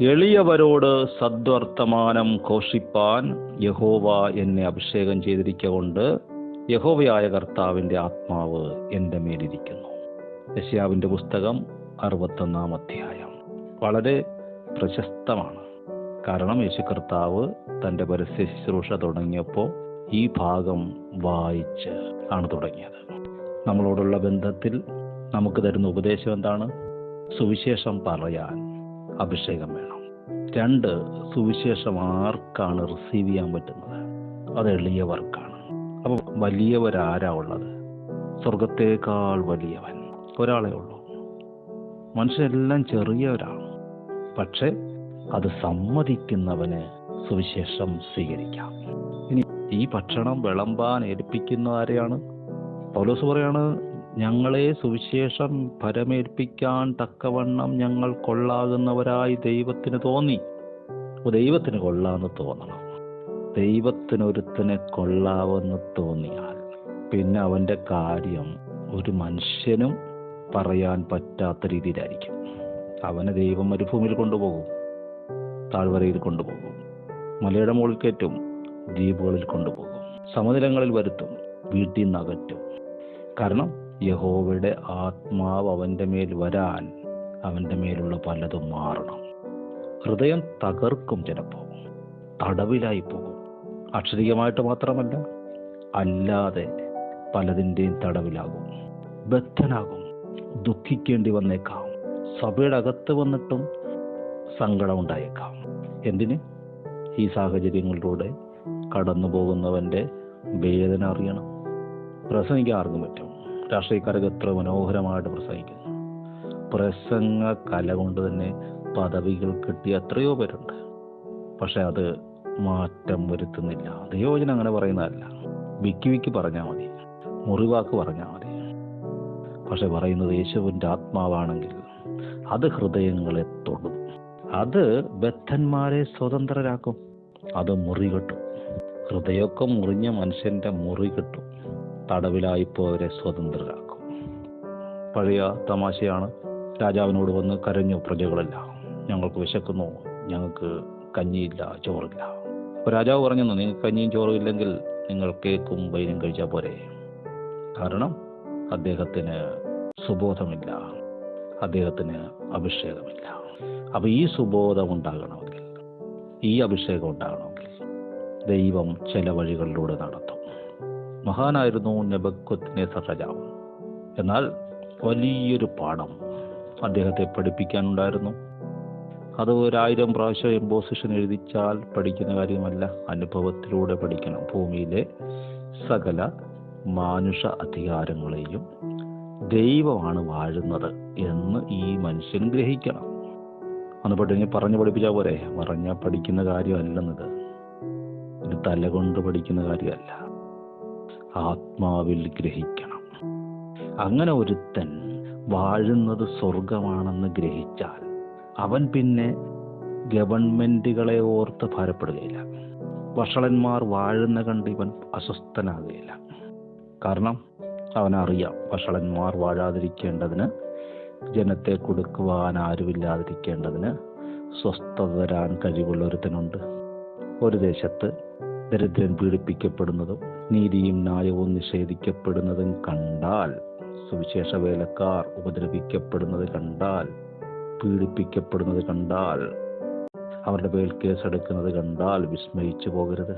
എളിയവരോട് സദ്വർത്തമാനം ഘോഷിപ്പാൻ യഹോവ എന്നെ അഭിഷേകം ചെയ്തിരിക്കൊണ്ട് യഹോവയായ കർത്താവിന്റെ ആത്മാവ് എന്റെ മേലിരിക്കുന്നു. യശ്യാവിന്റെ പുസ്തകം അറുപത്തൊന്നാം അധ്യായം. വളരെ പ്രശസ്തമാണ്. കാരണം യേശു കർത്താവ് തന്റെ പരസ്യ ശുശ്രൂഷ തുടങ്ങിയപ്പോൾ ഈ ഭാഗം വായിച്ച് ആണ് തുടങ്ങിയത്. നമ്മളോടുള്ള ബന്ധത്തിൽ നമുക്ക് തരുന്ന ഉപദേശം എന്താണ്? സുവിശേഷം പറയാൻ. അഭിഷേകം വേണം. രണ്ട് സുവിശേഷം ആർക്കാണ് റിസീവ് ചെയ്യാൻ പറ്റുന്നത്. അത് എളിയവർക്കാണ്. അപ്പോൾ വലിയവരാരാ ഉള്ളത് സ്വർഗത്തേക്കാൾ വലിയവൻ. ഒരാളേ ഉള്ളൂ. മനുഷ്യരെല്ലാം ചെറിയവരാണ്. പക്ഷെ അത് സമ്മതിക്കുന്നവന് സുവിശേഷം സ്വീകരിക്കാം. ഇനി ഈ ഭക്ഷണം വിളമ്പാൻ ഏൽപ്പിക്കുന്ന ആരെയാണ്? പൗലോസ് പറയാണ് ഞങ്ങളെ സുവിശേഷം പരമേൽപ്പിക്കാൻ തക്കവണ്ണം ഞങ്ങൾ കൊള്ളാകുന്നവരായി ദൈവത്തിന് തോന്നി. ദൈവത്തിന് കൊള്ളാമെന്ന് തോന്നണം. ദൈവത്തിനൊരുത്തനെ കൊള്ളാവെന്ന് തോന്നിയാൽ പിന്നെ അവന്റെ കാര്യം ഒരു മനുഷ്യനും പറയാൻ പറ്റാത്ത രീതിയിലായിരിക്കും. അവനെ ദൈവം മരുഭൂമിയിൽ കൊണ്ടുപോകും താഴ്വരയിൽ കൊണ്ടുപോകും മലയുടെ മുകളിൽ കയറ്റും ദ്വീപുകളിൽ കൊണ്ടുപോകും സമനിലങ്ങളിൽ വരുത്തും വീട്ടിൽ നിന്ന് അകറ്റും. കാരണം യഹോവയുടെ ആത്മാവ് അവന്റെ മേൽ വരാൻ അവന്റെ മേലുള്ള പലതും മാറണം. ഹൃദയം തകർക്കും ചിലപ്പോൾ. തടവിലായി പോകും. അക്ഷരികമായിട്ട് മാത്രമല്ല അല്ലാതെ പലതിന്റെയും തടവിലാകും. ബദ്ധനാകും. ദുഃഖിക്കേണ്ടി വന്നേക്കാം. സഭയുടെ അകത്ത് വന്നിട്ടും സങ്കടം ഉണ്ടായേക്കാം. എന്തിന്? ഈ സാഹചര്യങ്ങളിലൂടെ കടന്നു പോകുന്നവന്റെ വേദന അറിയണം. പ്രസംഗിക്കാൻ ആർക്കും പറ്റും. രാഷ്ട്രീയക്കാരൊക്കെ എത്ര മനോഹരമായിട്ട് പ്രസംഗിക്കുന്നു. പ്രസംഗ കല കൊണ്ട് തന്നെ പദവികൾ കിട്ടിയ എത്രയോ പേരുണ്ട്. പക്ഷെ അത് മാറ്റം വരുത്തുന്നില്ല. ദൈവവചനം അങ്ങനെ പറയുന്നതല്ല. വിക്കി വിക്കി പറഞ്ഞാൽ മതി. മുറിവാക്ക് പറഞ്ഞാൽ മതി. പക്ഷെ പറയുന്നത് യേശുവിന്റെ ആത്മാവാണെങ്കിൽ അത് ഹൃദയങ്ങളെ തൊടും. അത് ബദ്ധന്മാരെ സ്വതന്ത്രരാക്കും. അത് മുറി കിട്ടും. ഹൃദയമൊക്കെ മുറിഞ്ഞ മനുഷ്യന്റെ മുറി കെട്ടും. തടവിലായിപ്പോവരെ സ്വതന്ത്രരാക്കും. പഴയ തമാശയാണ് രാജാവിനോട് വന്ന് കരഞ്ഞു പ്രജകളല്ല. ഞങ്ങൾക്ക് വിശക്കുന്നു ഞങ്ങൾക്ക് കഞ്ഞിയില്ല ചോറില്ല. അപ്പോൾ രാജാവ് പറഞ്ഞു നിങ്ങൾക്ക് കഞ്ഞിയും ചോറും ഇല്ലെങ്കിൽ നിങ്ങൾ കേക്കും വൈനും കഴിച്ചാൽ പോരെ? കാരണം അദ്ദേഹത്തിന് സുബോധമില്ല. അദ്ദേഹത്തിന് അഭിഷേകമില്ല. അപ്പോൾ ഈ സുബോധം ഉണ്ടാകണമെങ്കിൽ ഈ അഭിഷേകം ഉണ്ടാകണമെങ്കിൽ ദൈവം ചില വഴികളിലൂടെ നടത്തും. മഹാനായിരുന്നു നെബക്കൊത്തിനെ രാജാവ്. എന്നാൽ വലിയൊരു പാഠം അദ്ദേഹത്തെ പഠിപ്പിക്കാനുണ്ടായിരുന്നു. അത് ഒരായിരം പ്രാവശ്യം എംബോസിഷൻ എഴുതിച്ചാൽ പഠിക്കുന്ന കാര്യമല്ല അനുഭവത്തിലൂടെ പഠിക്കണം. ഭൂമിയിലെ സകല മാനുഷ അധികാരങ്ങളെയും ദൈവമാണ് വാഴുന്നത് എന്ന് ഈ മനുഷ്യൻ ഗ്രഹിക്കണം. അന്ന് പഠിഞ്ഞ് പറഞ്ഞു പഠിപ്പിച്ചാൽ പോരെ? പറഞ്ഞാൽ പഠിക്കുന്ന കാര്യമല്ലെന്നത്. ഇത് തല കൊണ്ട് പഠിക്കുന്ന കാര്യമല്ല. ആത്മാവിൽ ഗ്രഹിക്കണം. അങ്ങനെ ഒരുത്തൻ വാഴുന്നത് സ്വർഗമാണെന്ന് ഗ്രഹിച്ചാൽ അവൻ പിന്നെ ഗവൺമെന്റുകളെ ഓർത്ത് ഭാരപ്പെടുകയില്ല. വഷളന്മാർ വാഴുന്ന കണ്ട് ഇവൻ അസ്വസ്ഥനാകുകയില്ല. കാരണം അവനറിയാം വഷളന്മാർ വാഴാതിരിക്കേണ്ടതിന് ജനത്തെ കൊടുക്കുവാൻ ആരുമില്ലാതിരിക്കേണ്ടതിന് സ്വസ്ഥത തരാൻ കഴിവുള്ള ഒരുത്തനുണ്ട് ഒരു ദേശത്ത് ദരിദ്രൻ പീഡിപ്പിക്കപ്പെടുന്നതും നീതിയും ന്യായവും നിഷേധിക്കപ്പെടുന്നതും കണ്ടാൽ സുവിശേഷ വേലക്കാർ ഉപദ്രവിക്കപ്പെടുന്നത് കണ്ടാൽ പീഡിപ്പിക്കപ്പെടുന്നത് കണ്ടാൽ അവരുടെ പേൽ കേസെടുക്കുന്നത് കണ്ടാൽ വിസ്മയിച്ചു പോകരുത്.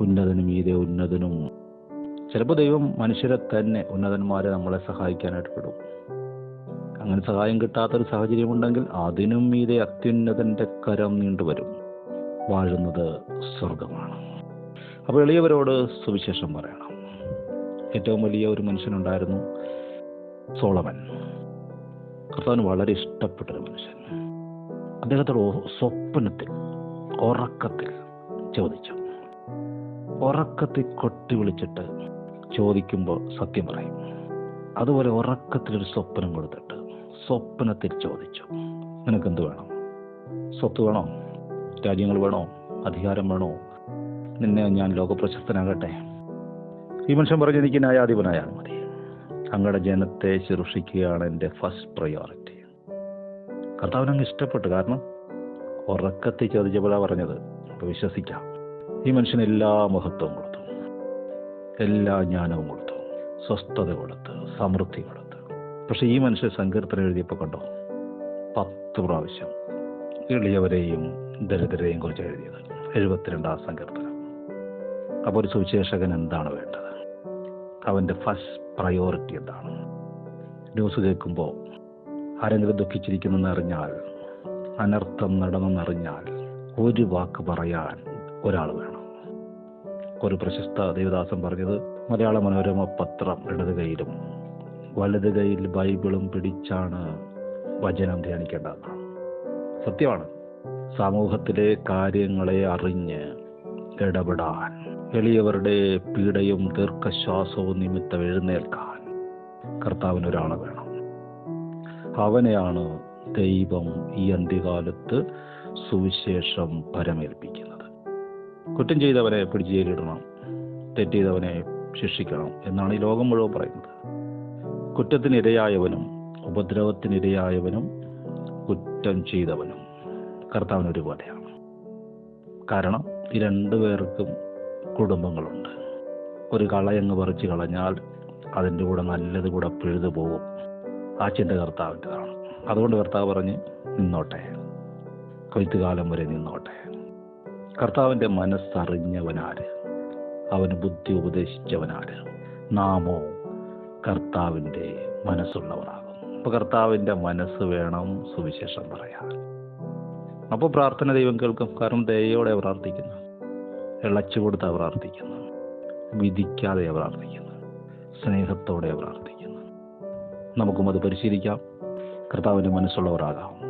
ഉന്നതനും ഈതേ ഉന്നതനും ചിലപ്പോൾ ദൈവം മനുഷ്യരെ തന്നെ ഉന്നതന്മാരെ നമ്മളെ സഹായിക്കാനായിട്ട് വിടും അങ്ങനെ സഹായം കിട്ടാത്തൊരു സാഹചര്യമുണ്ടെങ്കിൽ അതിനും മീതെ അത്യുന്നതന്റെ കരം നീണ്ടുവരും. വാഴുന്നത് സ്വർഗമാണ് അപ്പോൾ എളിയവരോട് സുവിശേഷം പറയണം. ഏറ്റവും വലിയ ഒരു മനുഷ്യനുണ്ടായിരുന്നു സോളമൻ. കർത്താവിന് വളരെ ഇഷ്ടപ്പെട്ടൊരു മനുഷ്യൻ. അദ്ദേഹത്തോട് സ്വപ്നത്തിൽ ഉറക്കത്തിൽ ചോദിച്ചു. ഉറക്കത്തിൽ കൊട്ടി വിളിച്ചിട്ട് ചോദിക്കുമ്പോൾ സത്യം പറയും. അതുപോലെ ഉറക്കത്തിലൊരു സ്വപ്നം കൊടുത്തിട്ട് സ്വപ്നത്തിൽ ചോദിച്ചു. നിനക്കെന്ത് വേണം? സ്വത്ത് വേണോ? രാജ്യങ്ങൾ വേണോ? അധികാരം വേണോ? നിന്നെ ഞാൻ ലോകപ്രശസ്തനാകട്ടെ. ഈ മനുഷ്യൻ പറഞ്ഞു എനിക്ക് ന്യായാധിപനായാൽ മതി. അങ്ങയുടെ ജനത്തെ ശുശ്രൂഷിക്കുകയാണ് എന്റെ ഫസ്റ്റ് പ്രയോറിറ്റി കർത്താവിനങ്ങ് ഇഷ്ടപ്പെട്ടു. കാരണം ഉറക്കത്തിൽ ചോദിച്ചപ്പോഴാണ് പറഞ്ഞത്. വിശ്വസിക്കാം. ഈ മനുഷ്യന് എല്ലാ മഹത്വവും കൊടുത്തു. എല്ലാ ജ്ഞാനവും കൊടുത്തു. സ്വസ്ഥത കൊടുത്ത് സമൃദ്ധി കൊടുത്ത്. പക്ഷെ ഈ മനുഷ്യൻ സങ്കീർത്തനം എഴുതിയപ്പോൾ കണ്ടോ? പത്ത് പ്രാവശ്യം എളിയവരെയും ദരിദ്രരെയും കുറിച്ച് എഴുതിയത്. എഴുപത്തിരണ്ടാം സങ്കീർത്തനം. അപ്പോൾ ഒരു സുവിശേഷകൻ എന്താണ് വേണ്ടത്? അവന്റെ ഫസ്റ്റ് പ്രയോറിറ്റി എന്താണ്? ന്യൂസ് കേൾക്കുമ്പോൾ ആരെങ്കിലും ദുഃഖിച്ചിരിക്കുന്നെന്ന് അറിഞ്ഞാൽ അനർത്ഥം നടന്നെന്നറിഞ്ഞാൽ ഒരു വാക്ക് പറയാൻ ഒരാൾ വേണം. ഒരു പ്രശസ്ത ദേവദാസൻ പറഞ്ഞത് മലയാള മനോരമ പത്രം ഇടത് കൈയിലും വലത് കൈയിൽ ബൈബിളും പിടിച്ചാണ് വചനം ധ്യാനിക്കേണ്ടതെന്നാണ് സത്യമാണ്. സമൂഹത്തിലെ കാര്യങ്ങളെ അറിഞ്ഞ് ഇടപെടാൻ എളിയവരുടെ പീഡയും ദീർഘശ്വാസവും നിമിത്തം എഴുന്നേൽക്കാൻ കർത്താവിന് ഒരാൾ വേണം. അവനെയാണ് ദൈവം ഈ അന്ത്യകാലത്ത് സുവിശേഷം പരമേൽപ്പിക്കുന്നത്. കുറ്റം ചെയ്തവനെ പിടിച്ച് ജയിലിടണം തെറ്റ് ചെയ്തവനെ ശിക്ഷിക്കണം എന്നാണ് ഈ ലോകം മുഴുവൻ പറയുന്നത്. കുറ്റത്തിനിരയായവനും ഉപദ്രവത്തിനിരയായവനും കുറ്റം ചെയ്തവനും കർത്താവിന് ഒരുപോലെയാണ് കാരണം ഈ രണ്ടു പേർക്കും കുടുംബങ്ങളുണ്ട്. ഒരു കളയങ്ങ് പറിച്ചു കളഞ്ഞാൽ അതിന്റെ കൂടെ നല്ലത് കൂടെ പിഴുതു പോകും. ആ ചിന്ത കർത്താവിന്റെതാണ്. അതുകൊണ്ട് കർത്താവ് പറഞ്ഞ് നിന്നോട്ടെ. കൊയ്ത്തുകാലം വരെ നിന്നോട്ടെ. കർത്താവിന്റെ മനസ്സറിഞ്ഞവനാര്? അവന് ബുദ്ധി ഉപദേശിച്ചവനാര്? നാമോ കർത്താവിന്റെ മനസ്സുള്ളവരാകും അപ്പോൾ കർത്താവിന്റെ മനസ്സ് വേണം സുവിശേഷം പറയാൻ. അപ്പോൾ പ്രാർത്ഥന ദൈവം കേൾക്കും. കാരണം ദയോടെ പ്രാർത്ഥിക്കുന്നു. ഇളച്ചു കൊടുത്താ പ്രാർത്ഥിക്കുന്നു. വിധിക്കാതെ പ്രാർത്ഥിക്കുന്നു. സ്നേഹത്തോടെ പ്രാർത്ഥിക്കുന്നു. നമുക്കും അത് പരിശീലിക്കാം. കർത്താവിന്റെ മനസ്സുള്ളവരാകാം.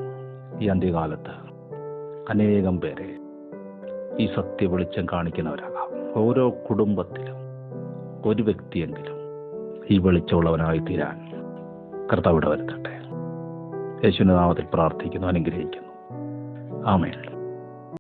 ഈ അന്ത്യകാലത്ത് അനേകം പേരെ ഈ സത്യ വെളിച്ചം കാണിക്കുന്നവരാകാം. ഓരോ കുടുംബത്തിലും ഒരു വ്യക്തിയെങ്കിലും ഈ വെളിച്ചമുള്ളവനായി തീരാൻ കർത്താവിടെ വരുത്തട്ടെ യേശുവിന്റെ നാമത്തിൽ പ്രാർത്ഥിക്കുന്നു അനുഗ്രഹിക്കുന്നു. ആമേൻ.